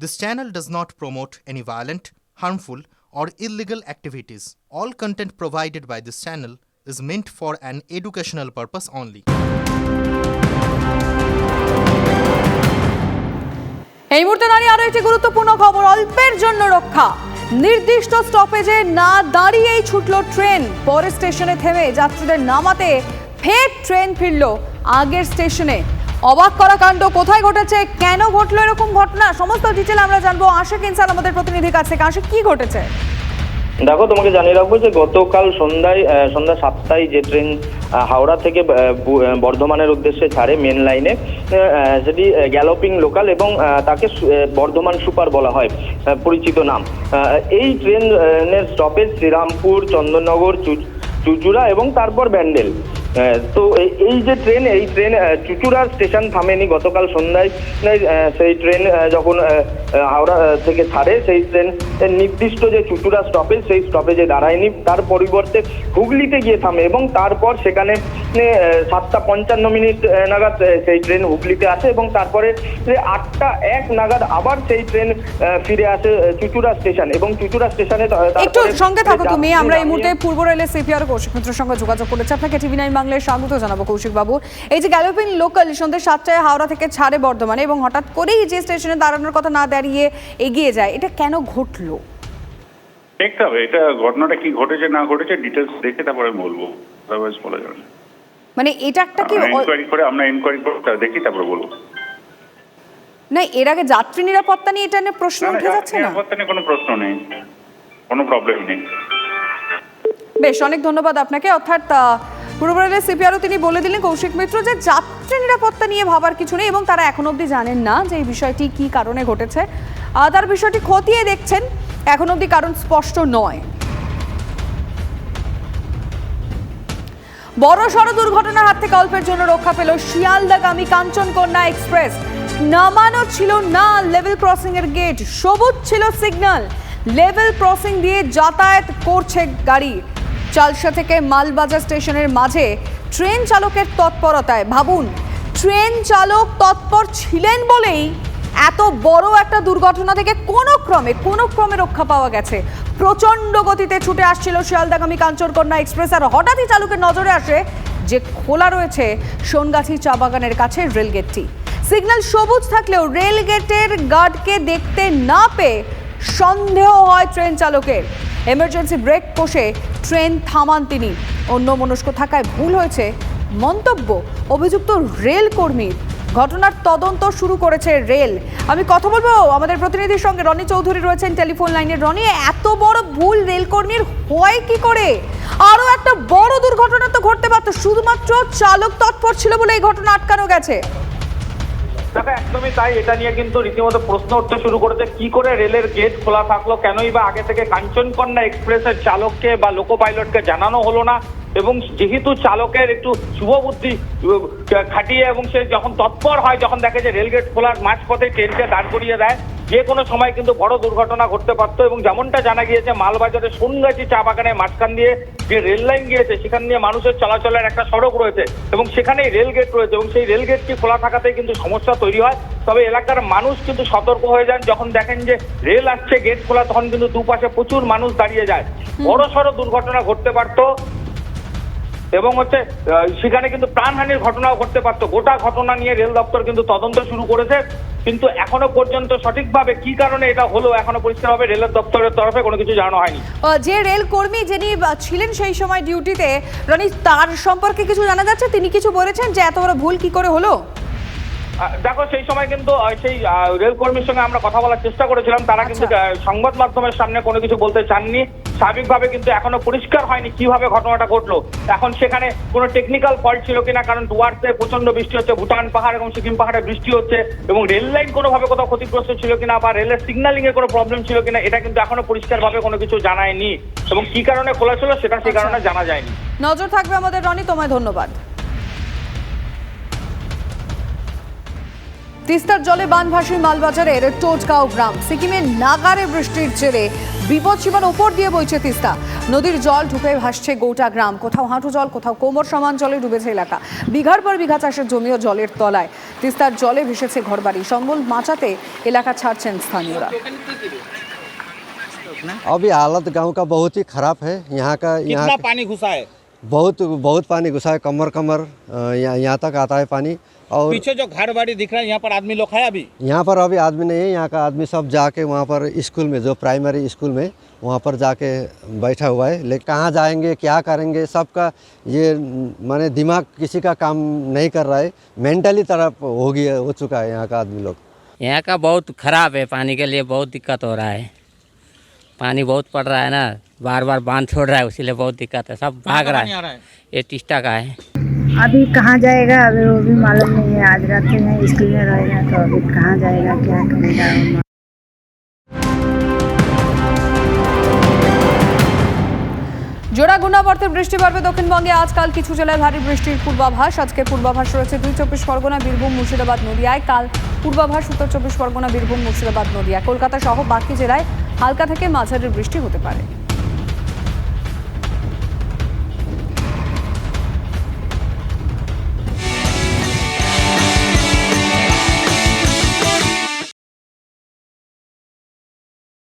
This channel does not promote any violent, harmful, or illegal activities. All content provided by this channel is meant for an educational purpose only. এই মুহূর্তে দাঁড়িয়ে আরও একটি গুরুত্বপূর্ণ খবর অল্পের জন্য রক্ষা নির্দিষ্ট স্টপেজে না দাঁড়িয়েই ছুটল ট্রেন পরের স্টেশনে থেমে যাত্রীদের নামাতে ফের ট্রেন ফিরল আগের স্টেশনে অবাক করা কাণ্ড, কোথায় ঘটেছে, কেন ঘটলো এরকম ঘটনা, সমস্ত ডিটেল আমরা জানব। আশিক ইনসান আমাদের প্রতিনিধির কাছে। আশিক, কি ঘটেছে? দেখো, তোমাকে জানিয়ে রাখব যে গতকাল সন্ধ্যায় সন্ধ্যা সাতটায় যে ট্রেন হাওড়া থেকে বর্ধমানের উদ্দেশ্যে ছাড়ে মেন লাইনে সেটি গ্যালোপিং লোকাল এবং তাকে বর্ধমান সুপার বলা হয় পরিচিত নাম। এই ট্রেনের স্টপেজ শ্রীরামপুর, চন্দননগর চুচুড়া এবং তারপর ব্যান্ডেল। তো এই- যে ট্রেন এই ট্রেন চুচুড়ার স্টেশন থামেনি গতকাল সন্ধ্যায়। সেই ট্রেন যখন হাওড়া থেকে ছাড়ে সেই ট্রেন নির্দিষ্ট যে চুচুড়া স্টপেজ সেই স্টপেজে দাঁড়ায়নি। তার পরিবর্তে হুগলিতে গিয়ে থামে এবং তারপর সেখানে সাতটা পঞ্চান্ন মিনিট নাগাদ সেই ট্রেন হুগলিতে আসে এবং তারপরে আটটা এক নাগাদ আবার সেই ট্রেন ফিরে আসে চুচুড়া স্টেশন এবং চুচুড়া স্টেশনে একটু সঙ্গে থাকো তুমি আমরা এই মুহূর্তে পূর্ব রেলের সিপিআর কৌশিক মিত্রের সঙ্গে যোগাযোগ করেছি। আপনাকে টিভি নাইন বাংলায় স্বাগত জানাব কৌশিক বাবু। এই যে গ্যালোপিং লোকাল সন্ধ্যে সাতটায় হাওড়া থেকে ছাড়ে বর্ধমানে এবং হঠাৎ করেই যে স্টেশনে দাঁড়ানোর কথা না দাঁড়িয়ে এগিয়ে যায় এটা কেন ঘটলো? দেখতে হবে এটা ঘটনাটা কি ঘটেছে না ঘটেছে ডিটেলস দেখে তারপরে বলব। আদারওয়াইজ বলা যাবে না। মানে এটা একটা কি ইনকোয়ারি করে আমরা ইনকোয়ারি করে দেখি তারপরে বলব। না এর আগে যাত্রী নিরাপত্তা নিয়ে এটা নিয়ে প্রশ্ন উঠে যাচ্ছে না? নিরাপত্তা নিয়ে কোনো প্রশ্ন নেই। কোনো প্রবলেম নেই। বেশ অনেক ধন্যবাদ আপনাকে। অর্থাৎ পূর্ব সিপিআরও তিনি বলে দিলেন, কৌশিক মিত্র, যে যাত্রী নিরাপত্তা নিয়ে ভাবার কিছু নেই এবং তারা এখন অবধি জানেন না যে এই বিষয়টি কি কারণে ঘটেছে। তার বিষয়টি খতিয়ে দেখছেন, এখন অবধি কারণ স্পষ্ট নয়। বড় সড় দুর্ঘটনার হাত থেকে অল্পের জন্য রক্ষা পেল শিয়ালদাগামী কাঞ্চনকন্যা এক্সপ্রেস। নামানো ছিল না লেভেল ক্রসিং এর গেট, সবুজ ছিল সিগন্যাল। লেভেল ক্রসিং দিয়ে যাতায়াত করছে গাড়ি। চালসা থেকে মালবাজার স্টেশনের মাঝে ট্রেন চালকের তৎপরতায়। ভাবুন, ট্রেন চালক তৎপর ছিলেন বলেই এত বড় একটা দুর্ঘটনা থেকে কোনো ক্রমে কোনো ক্রমে রক্ষা পাওয়া গেছে। প্রচণ্ড গতিতে ছুটে আসছিল শিয়ালদাগামী কাঞ্চনকন্যা এক্সপ্রেস আর হঠাৎই চালকের নজরে আসে যে খোলা রয়েছে সোনগাছি চা বাগানের কাছে রেলগেটটি। সিগন্যাল সবুজ থাকলেও রেলগেটের গার্ডকে দেখতে না পেয়ে সন্দেহ হয় ট্রেন চালকের। এমার্জেন্সি ব্রেক কষে ট্রেন থামান তিনি। অন্য মনস্ক থাকায় ভুল হয়েছে মন্তব্য। অভিযুক্ত রেল কর্মীর ঘটনার তদন্ত শুরু করেছে রেল। আমি কথা বলব আমাদের প্রতিনিধির সঙ্গে। রনি চৌধুরী রয়েছেন টেলিফোন লাইনে। রনি, এত বড় ভুল রেল কর্মীর হয় কি করে? আরও একটা বড় দুর্ঘটনা তো ঘটতে পারতো। শুধুমাত্র চালক তৎপর ছিল বলে এই ঘটনা আটকানো গেছে। দেখো, একদমই তাই। এটা নিয়ে কিন্তু রীতিমতো প্রশ্ন উঠতে শুরু করেছে। কি করে রেলের গেট খোলা থাকল? কেনই বা আগে থেকে কাঞ্চনকন্যা এক্সপ্রেসের চালককে বা লোকো পাইলটকে জানানো হলো না? এবং যেহেতু চালকের একটু শুভ বুদ্ধি খাটিয়ে এবং সে যখন তৎপর হয়, যখন দেখে যে রেলগেট খোলার মাঝপথে ট্রেনকে দাঁড় করিয়ে দেয় যে কোনো সময় কিন্তু বড় দুর্ঘটনা ঘটতে পারতো এবং যেমনটা জানা গিয়েছে মালবাজারে সোনগাছি চা বাগানের মাঝখান দিয়ে যে রেল লাইন গিয়েছে সেখান দিয়ে মানুষের চলাচলের একটা সড়ক রয়েছে এবং সেখানেই রেল গেট রয়েছে এবং সেই রেল গেটটি খোলা থাকাতেই কিন্তু সমস্যা তৈরি হয়। তবে এলাকার মানুষ কিন্তু সতর্ক হয়ে যান যখন দেখেন যে রেল আসছে গেট খোলা তখন কিন্তু দুপাশে প্রচুর মানুষ দাঁড়িয়ে যায়। বড় সড়ো দুর্ঘটনা ঘটতে পারতো। এবং হচ্ছে সেখানে কিন্তু প্রাণহানির ঘটনাও ঘটতে পারতো। গোটা ঘটনা নিয়ে রেল দপ্তর কিন্তু তদন্ত শুরু করেছে। কিন্তু এখনও পর্যন্ত সঠিকভাবে কি কারণে এটা হলো এখনও পরিষ্কারভাবে রেলের দপ্তরের তরফে কোনো কিছু জানানো হয়নি। যে রেল কর্মী যিনি ছিলেন সেই সময় ডিউটিতে রনি তার সম্পর্কে কিছু জানা যাচ্ছে? তিনি কিছু বলেছেন যে এত বড় ভুল কি করে হলো? দেখো সেই সময় কিন্তু সেই রেল কর্মীর সঙ্গে আমরা কথা বলার চেষ্টা করেছিলাম। তারা কিন্তু আচ্ছা। সংবাদ মাধ্যমের সামনে কোনো কিছু বলতে চাননি। স্বাভাবিকভাবে কিন্তু এখনও পরিষ্কার হয়নি কীভাবে ঘটনাটা ঘটলো। এখন সেখানে কোনো টেকনিক্যাল ফল্ট ছিল কিনা কারণ ডুয়ার্সে প্রচণ্ড বৃষ্টি হচ্ছে ভুটান পাহাড় এবং সিকিম পাহাড়ে বৃষ্টি হচ্ছে এবং রেল লাইন কোনোভাবে কোথাও ক্ষতিগ্রস্ত ছিল কিনা বা রেলের সিগন্যালিং এর কোনো প্রবলেম ছিল কিনা এটা কিন্তু এখনও পরিষ্কারভাবে কোনো কিছু জানায়নি। এবং কি কারণে খোলা ছিল সেটা সেই আচ্ছা। কারণে জানা যায়নি। নজর থাকবে আমাদের রনি তোমায় ধন্যবাদ। তিস্তার জলে বানভাসী মালবাজারের টোটগাঁও গ্রাম সিকিমের নাগারে বৃষ্টির জেরে বিপদ সীমার উপর দিয়ে বইছে তিস্তা নদীর জল ঢুকে ভাসছে গোটা গ্রাম কোথাও হাঁটু জল কোথাও কোমর সমান জলে ডুবেছে এলাকা বিঘার পর বিঘা চাষের জমিও জলের তলায় তিস্তার জলে ভেসেছে ঘরবাড়ি সম্বল বাঁচাতে এলাকা ছাড়ছেন স্থানীয়রা अभी हालत गांव का बहुत ही खराब है यहाँ का यहाँ कितना पानी घुसा है बहुत बहुत पानी घुसा है कमर कमर यहाँ यहाँ तक आता है पानी और पीछे जो घर बाड़ी दिख रहा है यहाँ पर आदमी लोग है अभी? यहाँ पर अभी आदमी नहीं है यहाँ का आदमी सब जाके वहाँ पर स्कूल में जो प्राइमरी स्कूल में वहाँ पर जाके बैठा हुआ है। लेकिन कहाँ जाएँगे क्या करेंगे सबका ये माने दिमाग किसी का काम नहीं कर रहा है। मेंटली तरफ़ हो गया हो चुका है यहाँ का आदमी लोग। यहाँ का बहुत खराब है पानी के लिए बहुत दिक्कत हो रहा है। पानी बहुत पड़ रहा है ना बार बार बाँध छोड़ रहा है उसीलिए बहुत दिक्कत है। सब भाग रहा है। रहा है? ये टिस्टा का है। अभी कहाँ जाएगा? अभी वो भी मालूम नहीं है। आज रात में स्कूल में रहेगा तो अभी कहाँ जाएगा? क्या करेगा? জোড়া গুণাবর্তে বৃষ্টি বাড়বে দক্ষিণবঙ্গে। আজকাল কিছু জেলায় ভারী বৃষ্টির পূর্বাভাস। আজকে পূর্বাভাস রয়েছে দুই চব্বিশ পরগনা, বীরভূম, মুর্শিদাবাদ, নদিয়ায়। কাল পূর্বাভাস উত্তর চব্বিশ পরগনা, বীরভূম, মুর্শিদাবাদ, নদিয়া। কলকাতা সহ বাকি জেলায় হালকা থেকে মাঝারির বৃষ্টি হতে পারে।